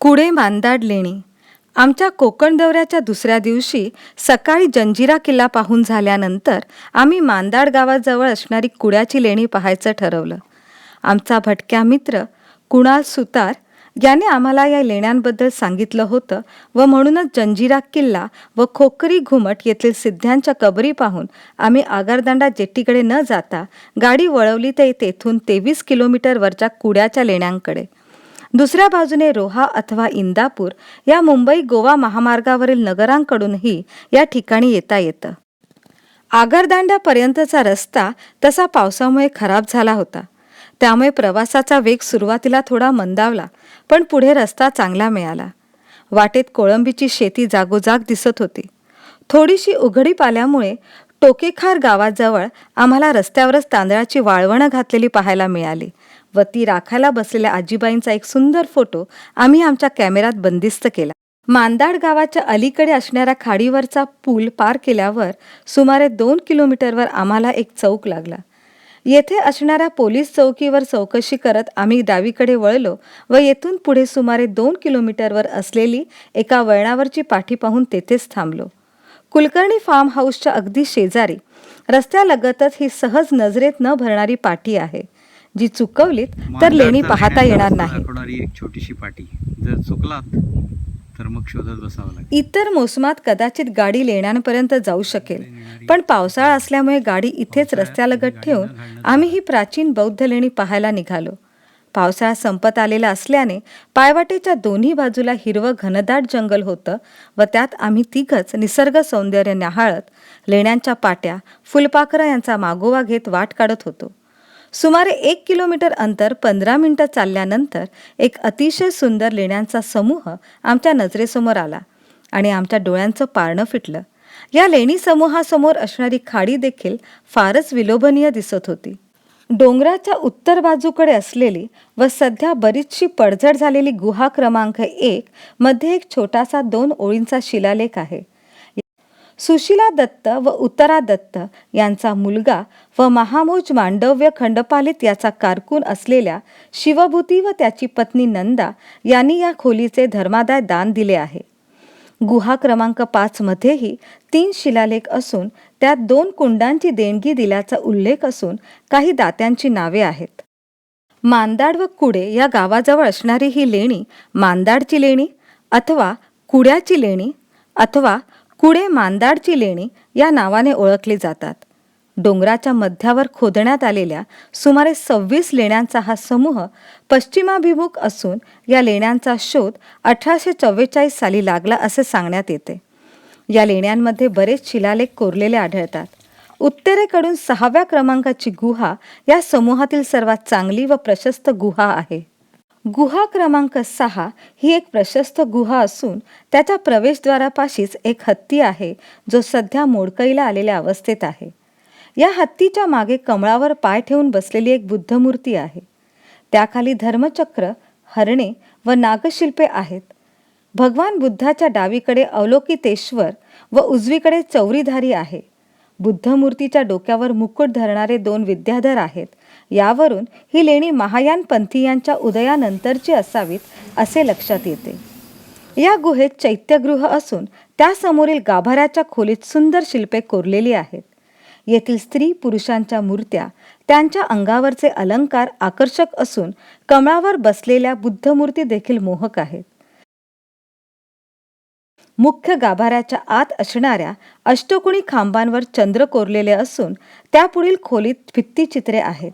कुडे मांदाड लेणी. आमच्या कोकण दौऱ्याच्या दुसऱ्या दिवशी सकाळी जंजिरा किल्ला पाहून झाल्यानंतर आम्ही मांदाड गावाजवळ असणारी कुड्याची लेणी पाहायचं ठरवलं. आमचा भटक्या मित्र कुणाल सुतार याने आम्हाला या लेण्यांबद्दल सांगितलं होतं व म्हणूनच जंजिरा किल्ला व खोकरी घुमट येथील सिद्ध्यांच्या कबरी पाहून आम्ही आगारदांडा जेट्टीकडे न जाता गाडी वळवली ते तेथून तेवीस किलोमीटरवरच्या कुड्याच्या लेण्यांकडे. दुसऱ्या बाजूने रोहा अथवा इंदापूर या मुंबई गोवा महामार्गावरील नगरांकडूनही या ठिकाणी येता येतं. आगरदांड्यापर्यंतचा रस्ता तसा पावसामुळे खराब झाला होता. त्यामुळे प्रवासाचा वेग सुरुवातीला थोडा मंदावला पण पुढे रस्ता चांगला मिळाला. वाटेत कोळंबीची शेती जागोजाग दिसत होती. थोडीशी उघडीप आल्यामुळे टोकेखार गावाजवळ आम्हाला रस्त्यावरच तांदळाची वाळवणं घातलेली पाहायला मिळाली. व ती राखायला बसलेल्या आजीबाईंचा एक सुंदर फोटो आम्ही आमच्या कॅमेऱ्यात बंदिस्त केला. मांदाड गावाच्या अलीकडे असणाऱ्या खाडीवरचा पूल पार केल्यावर सुमारे दोन किलोमीटरवर आम्हाला एक चौक लागला. येथे असणाऱ्या पोलीस चौकीवर चौकशी करत आम्ही डावीकडे वळलो व येथून पुढे सुमारे दोन किलोमीटरवर असलेली एका वळणावरची पाठी पाहून तेथेच थांबलो. कुलकर्णी फार्म हाऊसच्या अगदी शेजारी रस्त्यालगतच ही सहज नजरेत न भरणारी पाठी आहे. जी चुकवलीत तर लेणी पाहता येणार नाही. दाखवणारी एक छोटीशी पाटी. जर चुकलात तर मग शोधत बसावं लागेल. इतर मोसमात कदाचित गाडी लेण्यांपर्यंत जाऊ शकेल. पण पावसाळा असल्यामुळे गाडी इथेच रस्त्यालगत ठेवून आम्ही ही प्राचीन बौद्ध लेणी पाहायला निघालो. पावसाळा संपत आलेला असल्याने पायवाटेच्या दोन्ही बाजूला हिरवं घनदाट जंगल होतं व त्यात आम्ही तिघच निसर्ग सौंदर्य न्याहाळत लेण्यांच्या पाट्या फुलपाखरं यांचा मागोवा घेत वाट काढत होतो. सुमारे एक किलोमीटर अंतर पंधरा मिनटं चालल्यानंतर एक अतिशय सुंदर लेण्यांचा समूह आमच्या नजरेसमोर आला आणि आमच्या डोळ्यांचं पारणं फिटलं. या लेणी समूहासमोर असणारी खाडी देखील फारच विलोभनीय दिसत होती. डोंगराच्या उत्तर बाजूकडे असलेली व सध्या बरीचशी पडझड झालेली गुहा क्रमांक एक मध्ये एक छोटासा दोन ओळींचा शिलालेख आहे. सुशीला दत्त व उत्तरा दत्त यांचा मुलगा व महामोज मांडव्य खंडपालित याचा कारकून असलेल्या शिवभूती व त्याची पत्नी नंदा यांनी या खोलीचे धर्मादाय दान दिले आहे. गुहा क्रमांक पाचमध्येही तीन शिलालेख असून त्यात दोन कुंडांची देणगी दिल्याचा उल्लेख असून काही दात्यांची नावे आहेत. मांदाड व कुडे या गावाजवळ असणारी ही लेणी मांदाडची लेणी अथवा कुड्याची लेणी अथवा कुडे मांदाडची लेणी या नावाने ओळखली जातात. डोंगराच्या मध्यावर खोदण्यात आलेल्या सुमारे सव्वीस लेण्यांचा हा समूह पश्चिमाभिमुख असून या लेण्यांचा शोध अठराशे चव्वेचाळीस साली लागला असे सांगण्यात येते. या लेण्यांमध्ये बरेच शिलालेख कोरलेले आढळतात. उत्तरेकडून सहाव्या क्रमांकाची गुहा या समूहातील सर्वात चांगली व प्रशस्त गुहा आहे. गुहा क्रमांक सहा ही एक प्रशस्त गुहा असून त्याच्या प्रवेशद्वारापाशीच एक हत्ती आहे जो सध्या मोडकईला आलेल्या अवस्थेत आहे. या हत्तीच्या मागे कमळावर पाय ठेवून बसलेली एक बुद्धमूर्ती आहे. त्याखाली धर्मचक्र हरणे व नागशिल्पे आहेत. भगवान बुद्धाच्या डावीकडे अवलोकितेश्वर व उजवीकडे चौरीधारी आहे. बुद्धमूर्तीच्या डोक्यावर मुकुट धरणारे दोन विद्याधर आहेत. यावरून ही लेणी महायान पंथीयांच्या उदयानंतरची असावीत असे लक्षात येते. या गुहेत चैत्यगृह असून त्यासमोरील गाभाऱ्याच्या खोलीत सुंदर शिल्पे कोरलेली आहेत. येथील स्त्री पुरुषांच्या मूर्त्या त्यांच्या अंगावरचे अलंकार आकर्षक असून कमळावर बसलेल्या बुद्धमूर्ती देखील मोहक आहेत. मुख्य गाभाऱ्याच्या आत असणाऱ्या अष्टकोणी खांबांवर चंद्र कोरलेले असून त्यापुढील खोलीत भित्तिचित्रे आहेत.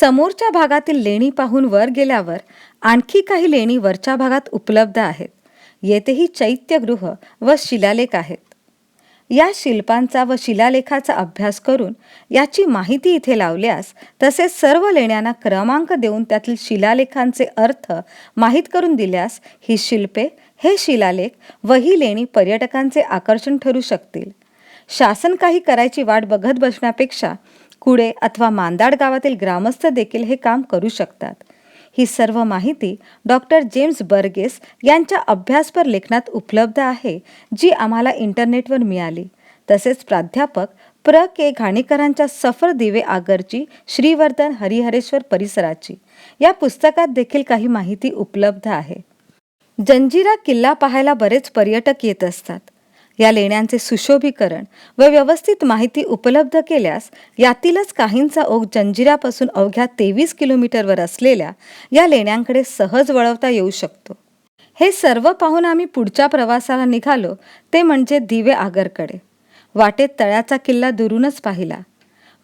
समोरच्या भागातील लेणी पाहून वर गेल्यावर आणखी काही लेणी वरच्या भागात उपलब्ध आहेत. येथेही चैत्यगृह व शिलालेख आहेत. या शिल्पांचा व शिलालेखाचा अभ्यास करून याची माहिती इथे लावल्यास तसेच सर्व लेण्यांना क्रमांक देऊन त्यातील शिलालेखांचे अर्थ माहीत करून दिल्यास ही शिल्पे हे शिलालेख व ही लेणी पर्यटकांचे आकर्षण ठरू शकतील. शासन काही करायची वाट बघत बसण्यापेक्षा कुडे अथवा मांदाड गावातील ग्रामस्थ देखील हे काम करू शकतात. ही सर्व माहिती डॉक्टर जेम्स बर्गेस यांच्या अभ्यासपर लेखनात उपलब्ध आहे जी आम्हाला इंटरनेटवर मिळाली. तसेच प्राध्यापक प्र. के. घाणेकरांच्या सफर दिवे आगरची श्रीवर्धन हरिहरेश्वर परिसराची. या पुस्तकात देखील काही माहिती उपलब्ध आहे. जंजिरा किल्ला पाहायला बरेच पर्यटक येत असतात. या लेण्यांचे सुशोभीकरण व व्यवस्थित माहिती उपलब्ध केल्यास यातीलच काहींचा ओघ जंजिरापासून अवघ्या तेवीस किलोमीटरवर असलेल्या या लेण्यांकडे सहज वळवता येऊ शकतो. हे सर्व पाहून आम्ही पुढच्या प्रवासाला निघालो ते म्हणजे दिवे आगरकडे. वाटेत तळ्याचा किल्ला दुरूनच पाहिला.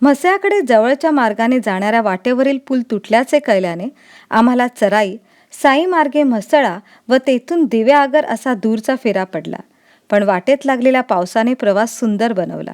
म्हस्याकडे जवळच्या मार्गाने जाणाऱ्या वाटेवरील पूल तुटल्याचे कळल्याने आम्हाला चराई साई मार्गे म्हसळा व तेथून दिवे आगर असा दूरचा फेरा पडला. पण वाटेत लागलेल्या पावसाने प्रवास सुंदर बनवला.